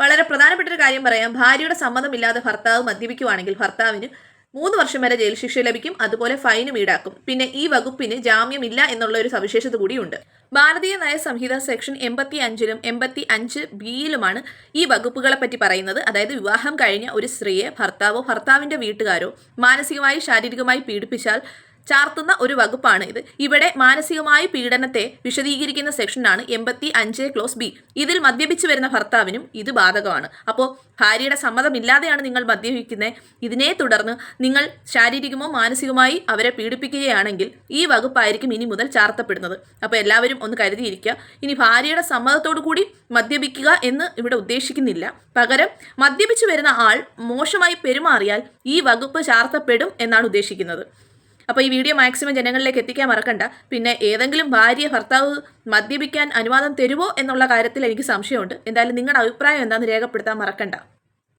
വളരെ പ്രധാനപ്പെട്ട ഒരു കാര്യം പറയാം. ഭാര്യയുടെ സമ്മതമില്ലാതെ ഭർത്താവ് മദ്യപിക്കുവാണെങ്കിൽ ഭർത്താവിന് മൂന്ന് വർഷം വരെ ജയിൽ ശിക്ഷ ലഭിക്കും. അതുപോലെ ഫൈനും ഈടാക്കും. പിന്നെ ഈ വകുപ്പിന് ജാമ്യമില്ല എന്നുള്ള ഒരു സവിശേഷത കൂടിയുണ്ട്. ഭാരതീയ നയ സംഹിത സെക്ഷൻ എൺപത്തി അഞ്ചിലും എൺപത്തി അഞ്ച് ബിയിലുമാണ് ഈ വകുപ്പുകളെ പറ്റി പറയുന്നത്. അതായത് വിവാഹം കഴിഞ്ഞ ഒരു സ്ത്രീയെ ഭർത്താവോ ഭർത്താവിന്റെ വീട്ടുകാരോ മാനസികമായി ശാരീരികമായി പീഡിപ്പിച്ചാൽ ചാർത്തുന്ന ഒരു വകുപ്പാണ് ഇത്. ഇവിടെ മാനസികമായ പീഡനത്തെ വിശദീകരിക്കുന്ന സെക്ഷനാണ് എൺപത്തി അഞ്ച് ക്ലോസ് ബി. ഇതിൽ മദ്യപിച്ചു വരുന്ന ഭർത്താവിനും ഇത് ബാധകമാണ്. അപ്പോൾ ഭാര്യയുടെ സമ്മതമില്ലാതെയാണ് നിങ്ങൾ മദ്യപിക്കുന്നത് ഇതിനെ തുടർന്ന് നിങ്ങൾ ശാരീരികമോ മാനസികമായി അവരെ പീഡിപ്പിക്കുകയാണെങ്കിൽ ഈ വകുപ്പായിരിക്കും ഇനി മുതൽ ചാർത്തപ്പെടുന്നത്. അപ്പോൾ എല്ലാവരും ഒന്ന് കരുതിയിരിക്കുക. ഇനി ഭാര്യയുടെ സമ്മതത്തോടു കൂടി മദ്യപിക്കുക എന്ന് ഇവിടെ ഉദ്ദേശിക്കുന്നില്ല. പകരം മദ്യപിച്ചു വരുന്ന ആൾ മോശമായി പെരുമാറിയാൽ ഈ വകുപ്പ് ചാർത്തപ്പെടും എന്നാണ് ഉദ്ദേശിക്കുന്നത്. അപ്പോൾ ഈ വീഡിയോ മാക്സിമം ജനങ്ങളിലേക്ക് എത്തിക്കാൻ മറക്കണ്ട. പിന്നെ ഏതെങ്കിലും ഭാര്യ ഭർത്താവ് മദ്യപിക്കാൻ അനുവാദം തരുമോ എന്നുള്ള കാര്യത്തിൽ എനിക്ക് സംശയമുണ്ട്. എന്തായാലും നിങ്ങളുടെ അഭിപ്രായം എന്താണെന്ന് രേഖപ്പെടുത്താൻ മറക്കണ്ട.